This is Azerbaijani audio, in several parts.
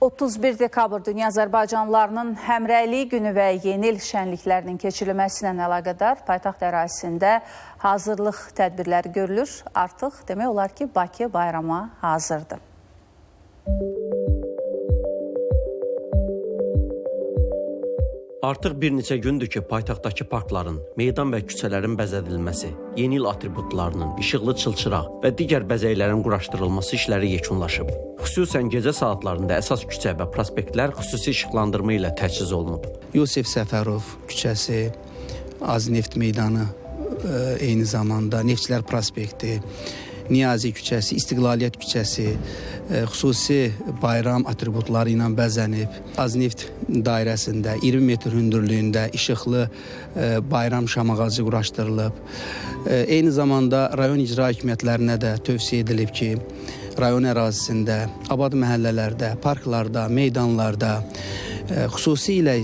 31 dekabr Dünya Azərbaycanlılarının həmrəyliyi günü və yeni il şənliklərinin keçirilməsi ilə əlaqədar paytaxt ərazisində hazırlıq tədbirləri görülür. Artıq demək olar ki, Bakı bayrama hazırdır. Artıq bir neçə gündür ki, paytaxtdakı parkların, meydan və küçələrin bəzədilməsi, yeni il atributlarının, işıqlı çılçıraq və digər bəzəklərin quraşdırılması işləri yekunlaşıb. Xüsusən gecə saatlarında əsas küçə və prospektlər xüsusi işıqlandırma ilə təchiz olunub. Yusif Səfərov küçəsi, Azneft meydanı ə, eyni zamanda Neftçilər prospekti, Niyazi küçəsi, İstiqlaliyyət küçəsi ə, xüsusi bayram atributları ilə bəzənib. Azneft dairəsində 20 metr hündürlüyündə işıqlı ə, bayram şam ağacı quraşdırılıb. Ə, eyni zamanda rayon icra hakimiyyətlərinə də tövsiyə edilib ki, rayon ərazisində, abad məhəllələrdə, parklarda, meydanlarda xüsusilə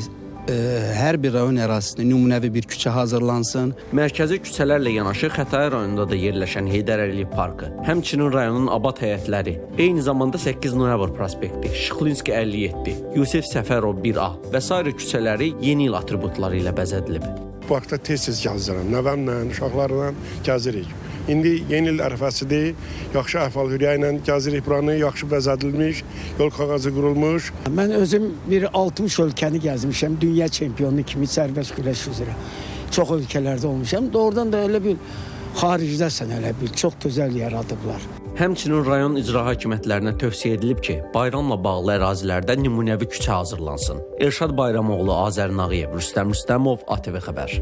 ə, hər bir rayon ərazisində nümunəvi bir küçə hazırlansın. Mərkəzi küçələrlə yanaşı Xətai rayonunda da yerləşən Heydər Əliyev parkı, həmçinin rayonun abad həyətləri, eyni zamanda 8 noyabr prospekti, Şıxlinski 57, Yusif Səfərov 1A və sair küçələri yeni il atributları ilə bəzədilib. Parkda tez-tez gəzirəm. Nəvəmlə, uşaqlarla gəzirik. İndi yeni il ərəfəsidir. Yaxşı əhval-ruhiyyə ilə gəzirik buranı. Yaxşı bəzədilmiş, yol kağızı qurulmuş. Mən özüm bir 60 ölkəni gəzmişəm. Dünya çempionu kimi sərbəst güləş üzrə. Çox ölkələrdə olmuşam. Doğrudan da elə bir xaricdəsən elə bir çox gözəl yaradıblar. Həmçinin rayon icra hakimiyyətlərinə tövsiyə edilib ki, bayramla bağlı ərazilərdə nümunəvi küçə hazırlansın. Elşad Bayramoğlu, Azər Nağıyev, Rüstəm Rüstəmov, ATV xəbər.